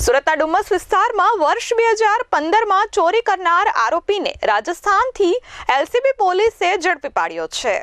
સુરતના ડુમસ વિસ્તારમાં વર્ષ બે હજાર પંદરમાં ચોરી કરનાર આરોપીને રાજસ્થાનથી એલસીબી પોલીસે ઝડપી પાડ્યો છે.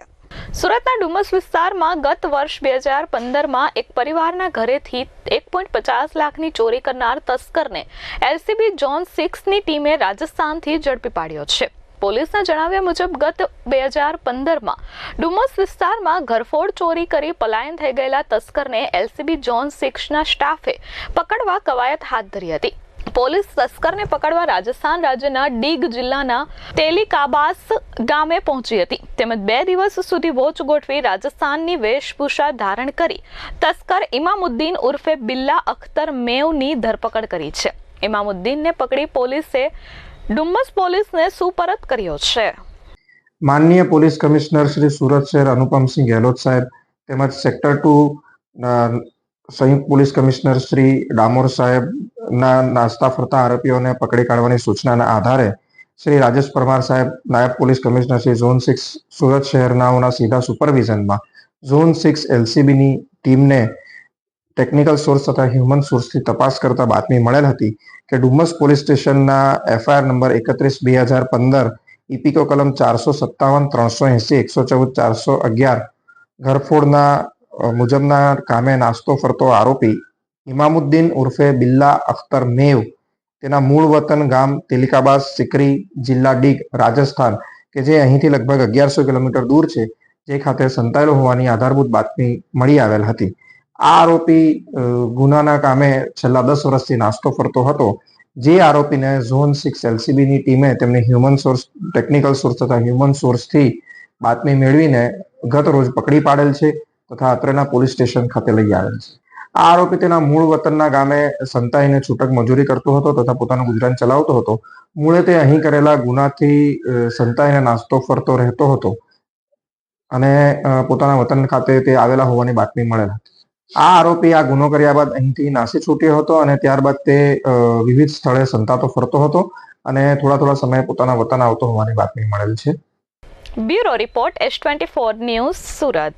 સુરતના ડુમસ વિસ્તારમાં ગત વર્ષ બે હજાર પંદરમાં એક પરિવારના ઘરેથી એક પોઈન્ટ પચાસ લાખની ચોરી કરનાર તસ્કરને એલસીબી ઝોન સિક્સની ટીમે રાજસ્થાનથી ઝડપી પાડ્યો છે. પોલીસના જણાવ્યા મુજબ ગત બે હજાર પંદરમાં ડુમસ વિસ્તારમાં ઘરફોડ ચોરી કરી પલાયન થઈ ગયેલા તસ્કરને એલસીબી જોન સિક્સના સ્ટાફે પકડવા કવાયત હાથ ધરી હતી. પોલીસ તસ્કરને પકડવા રાજસ્થાન રાજ્યના ડીગ જિલ્લાના તેલિકાબાસ ગામે પહોંચી હતી. તેમજ બે દિવસ સુધી વોચ ગોઠવી રાજસ્થાનની વેશભૂષા ધારણ કરી તસ્કર ઇમામુદ્દીન ઉર્ફે બિલ્લા અખ્તર મેવની ધરપકડ કરી છે. ઇમામુદ્દીનને પકડી પોલીસે ડુમ્મસ પોલીસને સુપરત કર્યો છે. માનનીય પોલીસ કમિશનર શ્રી સુરત શહેર અનુપમસિંહ ગેહલોત સાહેબ તેમજ સેક્ટર ટુ સંયુક્ત પોલીસ કમિશનર શ્રી ડામોર સાહેબના નાસ્તા ફરતા આરોપીઓને પકડી કાઢવાની સૂચનાના આધારે શ્રી રાજેશ પરમાર સાહેબ નાયબ police commissioner Shri zone six Surat શહેરનાઓના સીધા સુપરવિઝનમાં ઝોન સિક્સ એલસીબીની ટીમને ટેકનિકલ સોર્સ તથા હ્યુમન સોર્સથી તપાસ કરતા બાતમી મળેલ હતી કે ડુમસ પોલીસ સ્ટેશનના એફઆઈઆર નંબર એકત્રીસ બે હજાર પંદર ઇપિકો કલમ ચારસો સત્તાવન, ત્રણસો એસી, એકસો ચૌદ, ચારસો અગિયાર ઘરફોડના મુજબના કામે નાસ્તો ફરતો આરોપી ઇમામુદ્દીન ઉર્ફે બિલ્લા અખ્તર મેવ, તેના મૂળ વતન ગામ તેલિકાબાદ, સિકરી જિલ્લા ડીગ, રાજસ્થાન, કે જે અહીંથી લગભગ અગિયારસો કિલોમીટર દૂર છે, જે ખાતે સંતાયેલો હોવાની આધારભૂત બાતમી મળી આવેલ હતી. આ આરોપી ગુનાના કામે છેલ્લા દસ વર્ષથી નાસ્તો ફરતો હતો. જે આરોપીને ઝોન સિક્સ એલસીબીની ટીમે તેમની હ્યુમન સોર્સ, ટેકનિકલ સોર્સ તથા હ્યુમન સોર્સથી બાતમી મેળવીને ગત રોજ પકડી પાડેલ છે તથા અત્રેના પોલીસ સ્ટેશન ખાતે લઈ આવેલ છે. આ આરોપી તેના મૂળ વતનના ગામે સંતાઈને છૂટક મજૂરી કરતો હતો તથા પોતાનું ગુજરાન ચલાવતો હતો. મૂળે તે અહીં કરેલા ગુનાથી સંતાઈને નાસ્તો ફરતો રહેતો હતો અને પોતાના વતન ખાતે તે આવેલા હોવાની બાતમી મળેલ હતી. આ આરોપી આ ગુનો કર્યા બાદ અહીંથી નાસી છૂટ્યો હતો અને ત્યારબાદ તે વિવિધ સ્થળે સંતાતો ફરતો હતો અને થોડા થોડા સમયે પોતાના વતન આવતો હોવાની બાતમી મળેલ છે. Bureau report S twenty four news Surat.